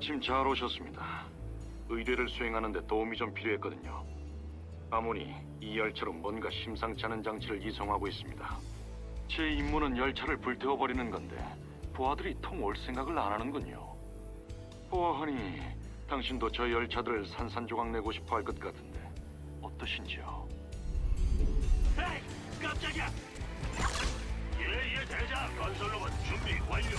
마침 잘 오셨습니다. 의뢰를 수행하는 데 도움이 좀 필요했거든요. 아모니 이 열차로 뭔가 심상치 않은 장치를 이송하고 있습니다. 제 임무는 열차를 불태워버리는 건데 부하들이 통올 생각을 안 하는군요. 보아하니 당신도 저 열차들을 산산조각 내고 싶어 할 것 같은데 어떠신지요? 에이, 깜짝이야! 예, 예, 대장. 건설로봇 준비 완료.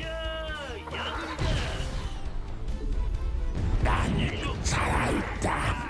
야, 양대. 난 살아있다.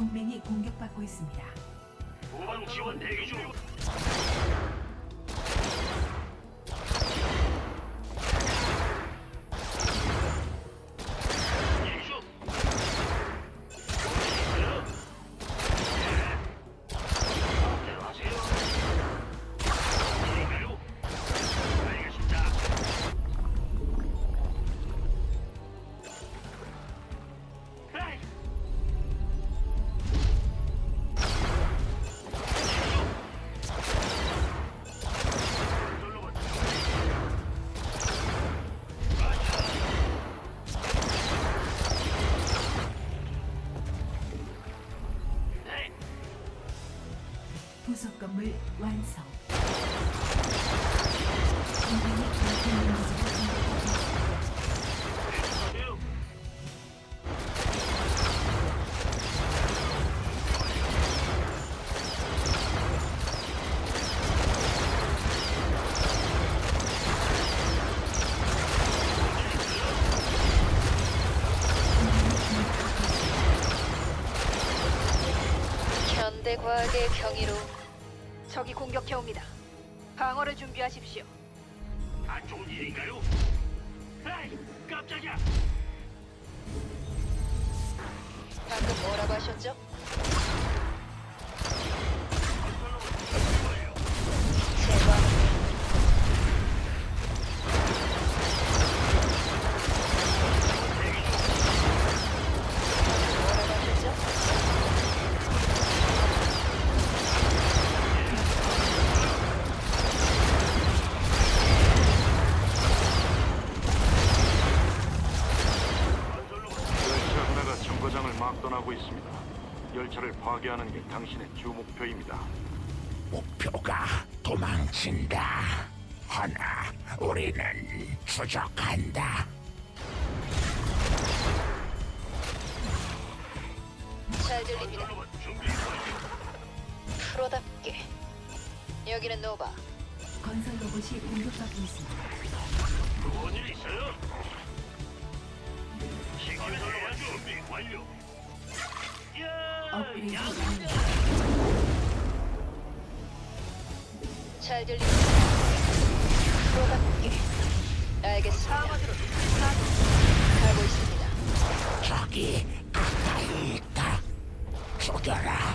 동맹이 공격받고 있습니다. 후방 지원 대기 중. 건물 완성. 공격받고 있습니다. 하세요. 현대 과학의 경이로 적 준비하십시오. 안 좋은 일인가요? 에이, 깜짝이야. 파괴하는 게 당신의 주 목표입니다. 목표가 도망친다. 하나, 우리는 추적한다. 잘 들립니다. 프로답게 여기는 노바. 건설 로봇이 공격받고 있습니다. 뭔일 있어요? 건설로봇 준비 완료. 야, 잘 들립니다. 프로답게 알겠습니다. 가고 있습니다. 저기 가까이 있다. 죽여라.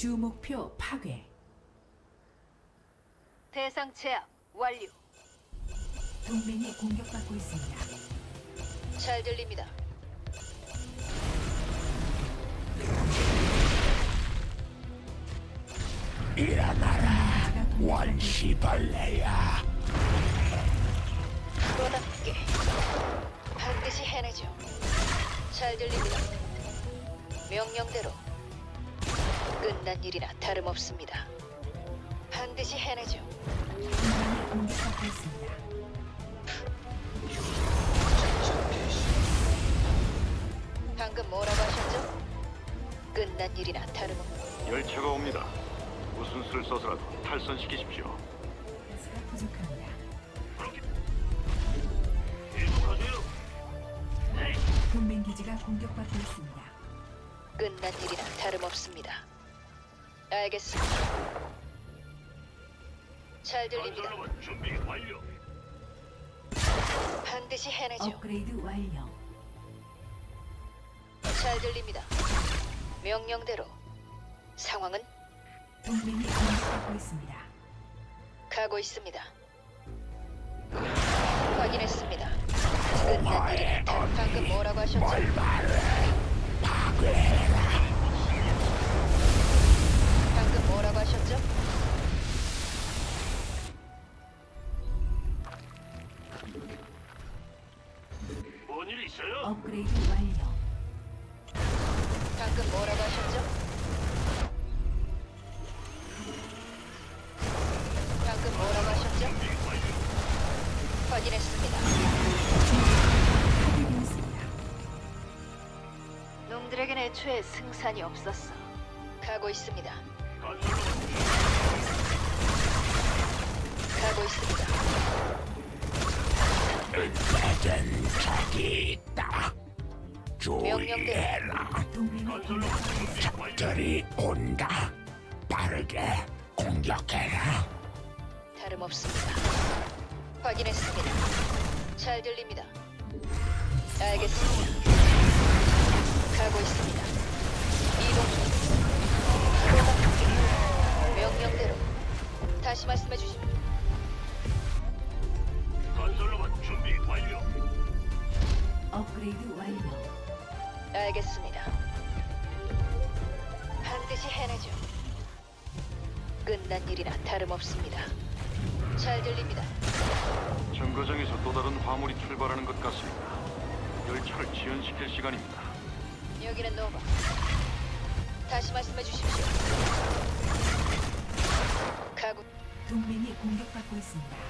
주 목표 파괴. 대상 제압 완료. 동맹이 공격받고 있습니다. 잘 들립니다. 일어나라. 원시벌레야 프로답게 반드시 해내죠. 잘 들립니다. 명령대로 끝난 일이나 다름없습니다. 반드시 해내죠. 동맹이 공격받고 있습니다. 방금 뭐라고 하셨죠? 끝난 일이나 다름없. 열차가 옵니다. 무슨 수를 써서라도 탈선시키십시오. 가스가 부족합니다. 계속하세요. 네, 동맹 기지가 공격받고 있습니다. 끝난 일이나 다름없습니다. 알겠습니다. 잘 들립니다. 건설로봇 준비 완료. 반드시 해내죠. 업그레이드 완료. 잘 들립니다. 명령대로 상황은 동맹이 공격받고 있습니다. 가고 있습니다. 확인했습니다. 끝난 다름 방금 뭐라고 하셨죠? 뭘 말해 파괴해라 하셨죠? 뭔 일 있어요? 업그레이드 완료. 방금 뭐라고 하셨죠? 방금 뭐라고 하셨죠? 확인했습니다. 파괴되었습니다. 놈들에겐 애초에 승산이 없었어. 가고 있습니다. 가고 있습니다. 은폐된 적이 있다. 완료. 적들이 온다 빠르게 공격해라 다름없습니다. 확인했습니다. 잘 들립니다. 알겠습니다. 가고 있습니다. 이동 중. 명령대로 다시 말씀해 주십시오. 건설로봇 준비 완료. 업그레이드 완료. 알겠습니다. 반드시 해내죠. 끝난 일이나 다름없습니다. 잘 들립니다. 정거장에서 또 다른 화물이 출발하는 것 같습니다. 열차를 지연시킬 시간입니다. 여기는 노바. 다시 말씀해 주십시오. 가고 동맹이 공격받고 있습니다.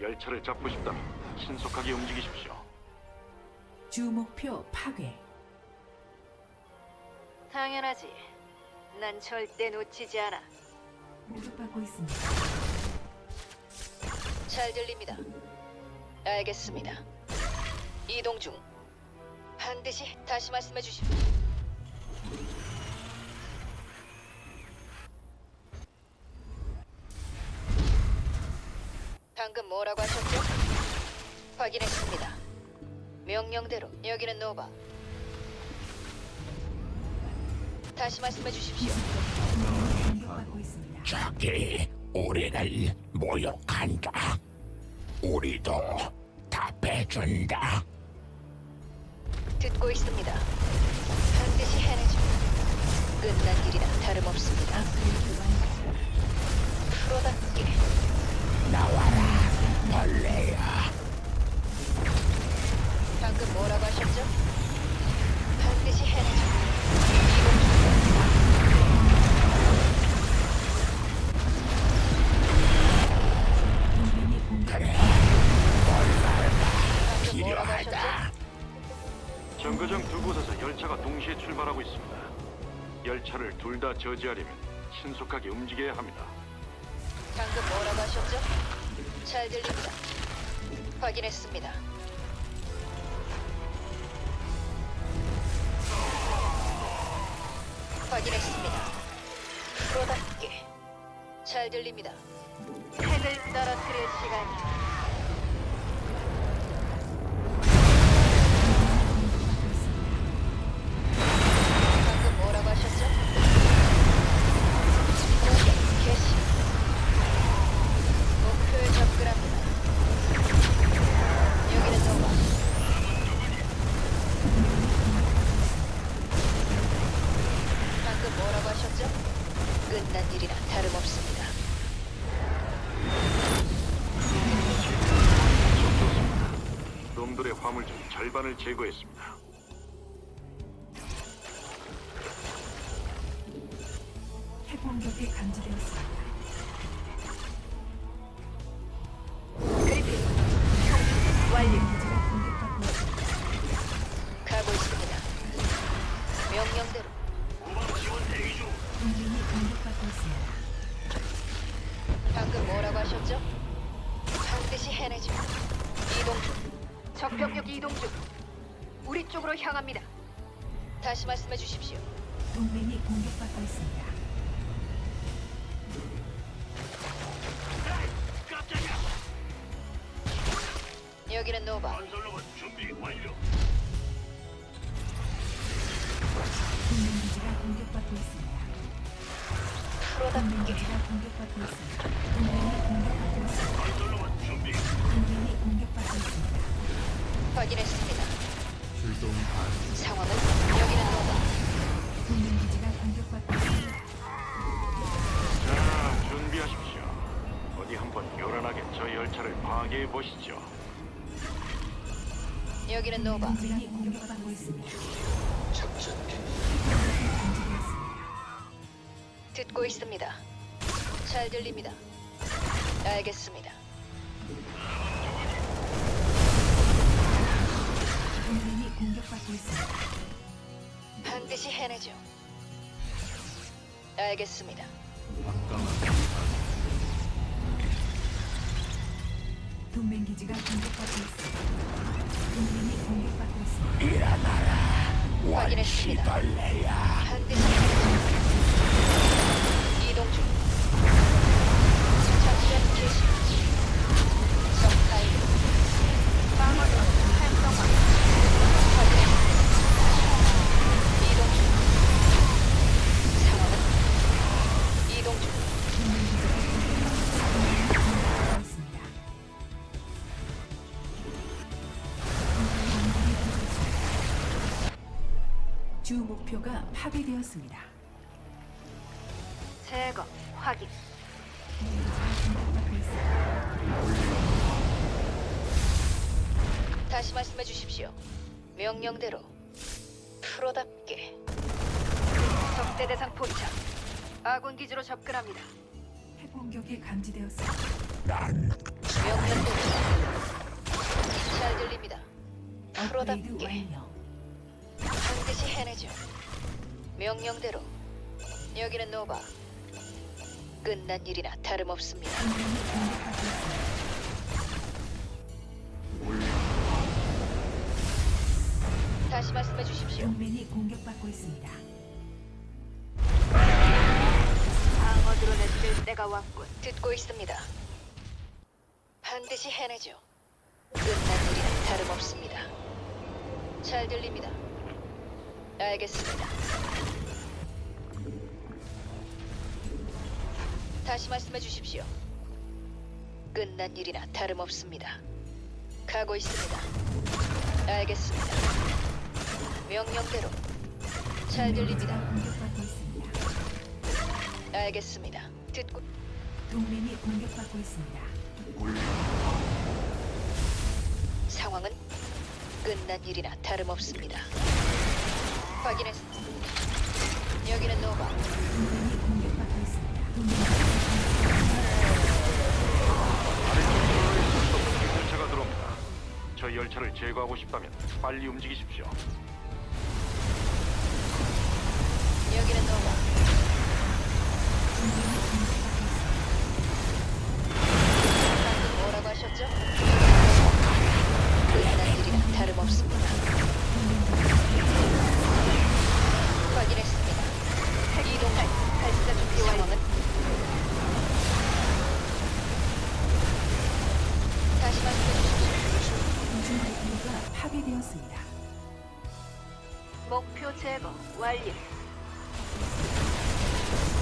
열차를 잡고 싶다면 신속하게 움직이십시오. 주 목표 파괴. 당연하지. 난 절대 놓치지 않아. 공격받고 있습니다. 잘 들립니다. 알겠습니다. 이동 중. 반드시 다시 말씀해 주십시오. 뭐라고 하셨죠? 확인했습니다. 명령대로 여기는 노바. 다시 말씀해 주십시오. 동맹이 공격받고 있습니다. 적이 우리를 모욕한다 우리도 답해준다 듣고 있습니다. 반드시 해내죠. 끝난 일이라 다름없습니다. 프로답게 나와라 벌레야 방금 뭐라고 하셨죠? 반드시 해내죠. 공격. 그래 방금 뭐라고 하셨죠? 필요하다 정거장 두 곳에서 열차가 동시에 출발하고 있습니다. 열차를 둘 다 저지하려면 신속하게 움직여야 합니다. 방금 뭐라고 하셨죠? 잘 들립니다. 확인했습니다. 확인했습니다. 프로답게 잘 들립니다. 핵을 떨어뜨릴 시간이. 제거했습니다. 핵공격이 감지되었습니다. 여기는 노바. 건설로봇 준비 완료. 동맹 기지가 공격받고 있습니다. 동맹 프로답게 기지가 공격받고 있습니다. 동맹이 공격받고 있습니다. 건설로봇 준비. 동맹이 공격받고 있습니다. 확인했습니다. 상황은 여기는 노바. 동맹 기지가 공격받고 있습니다. 자, 준비하십시오. 어디 한번 요란하게 저 열차를 파괴해 보시죠. 여기는 노바. 듣고 있습니다. 잘 들립니다. 알겠습니다. 반드시 해내죠. 알겠습니다. 동맹 기지가 공격받고 있습니다. 동맹이 공격받고 있습니다. 일어나라 확인했습니다. 원시벌레야 반드시 목표가 파괴되었습니다. 제거 확인. 다시 말씀해 주십시오. 명령대로 프로답게 적대 대상 포착. 아군 기지로 접근합니다. 핵공격이 감지되었습니다. 난 명령대로 잘 들립니다. 업그레이드 프로답게 완료. 반드시 해내죠. 명령대로 여기는 노바. 끝난 일이나 다름없습니다. 다시 말씀해 주십시오. 동맹이 공격받고 있습니다. 방어 드론을 쓸 때가 왔군. 듣고 있습니다. 반드시 해내죠. 끝난 일이나 다름없습니다. 잘 들립니다. 알겠습니다. 다시 말씀해 주십시오. 끝난 일이나 다름없습니다. 가고 있습니다. 알겠습니다. 명령대로 잘 들립니다. 공격받고 있습니다. 알겠습니다. 듣고 동맹이 공격받고 있습니다. 상황은 끝난 일이나 다름없습니다. 확인했. 여기는 노바. 동맹이 공격받고 있습니다. 동맹이 저 열차를 제거하고 싶다면 빨리 움직이십시오. 여기는 노바. 뭐라고 하셨죠? 일이나 다름없습니다. 목표 제거 완료.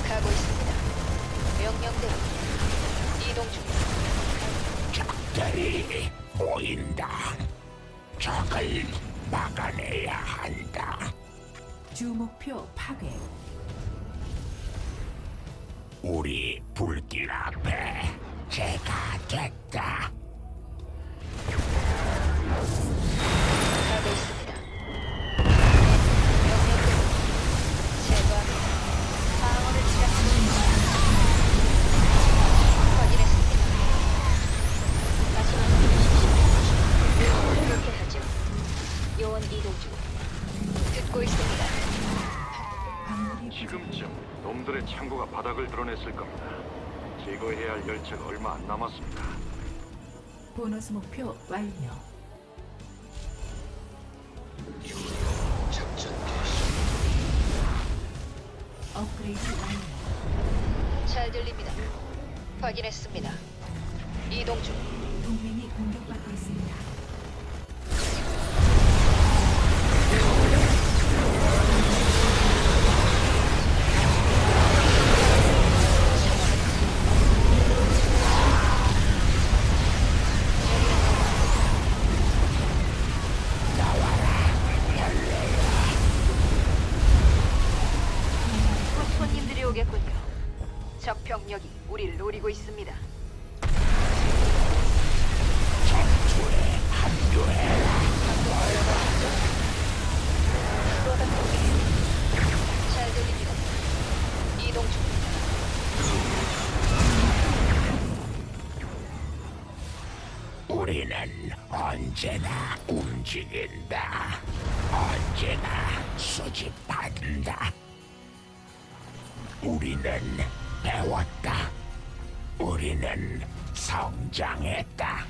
가고 있습니다. 명령대로 이동 중. 적들이 보인다. 적을 막아내야 한다. 주 목표 파괴. 우리 불길 앞에 제가 됐다. 드러냈을 겁니다. 제거해야 할 열차가 얼마 안 남았습니다. 보너스 목표 완료. 업그레이드 완료. 잘 들립니다. 확인했습니다. 이동 중. 동맹이 공격받고 있습니다. 언제나 움직인다. 언제나 수집한다. 우리는 배웠다. 우리는 성장했다.